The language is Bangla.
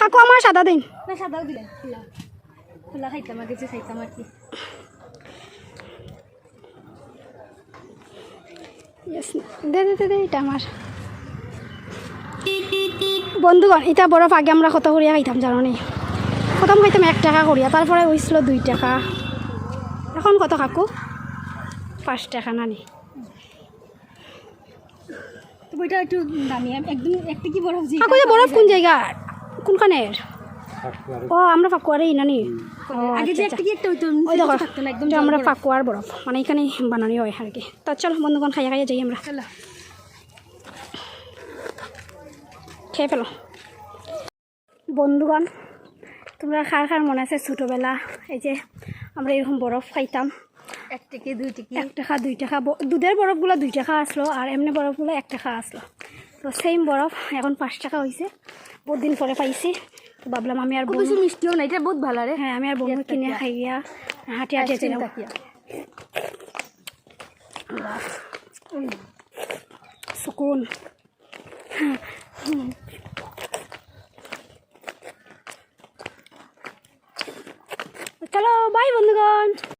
কাকু আমার সাদা দিন না সাদাও দিলেন খোলা। খোলা খাইতাম আর কিছু খাইতাম আর কি? দে দে দে এটা আমার বন্ধুগণ এটা বরফ আগে আমরা কত করিয়া খাইতাম জানো নি প্রথম খাইতাম এক টাকা করিয়া তারপরে হয়েছিল দুই টাকা। এখন কত কাকু? পাঁচ টাকা নানি। তো বইটা একটু দামি। একদম একটা কি বরফ জি কাকু যে বরফ কোন জায়গা? কোনখানের? ও আমরা ফাকুয়ারেই নানি। আগে যে একটা কি একটা হইতো ওই দেখো একদম আমরা জল বরফ। মানে এখানে বানানি হয় আর কি। তা চল বন্ধুগণ খাইয়া খাইয়া যাই আমরা। চলো। খেয়ে ফেলো। বন্ধুগণ তোমরা খার খার মনে আছে ছোটোবেলা? এই যে আমরা এরকম বরফ খাইতাম। এক টিকি দুই টিকি। এক টাকা দুই টাকা। দুধের বরফগুলো দুই টাকা আসলো আর এমনি বরফগুলো এক টাকা আসলো। তো সেম বরফ এখন পাঁচ টাকা হয়েছে বহুত দিন পরে পাইছি। তো ভাবলাম আমি আর বেশি মিষ্টিও না এটা বহুত ভালো রে। হ্যাঁ আমি আর বোন কিনে খাইয়া হাঁটে হাঁটে যেলাম সুকুন। চলো বাই বন্ধুগণ।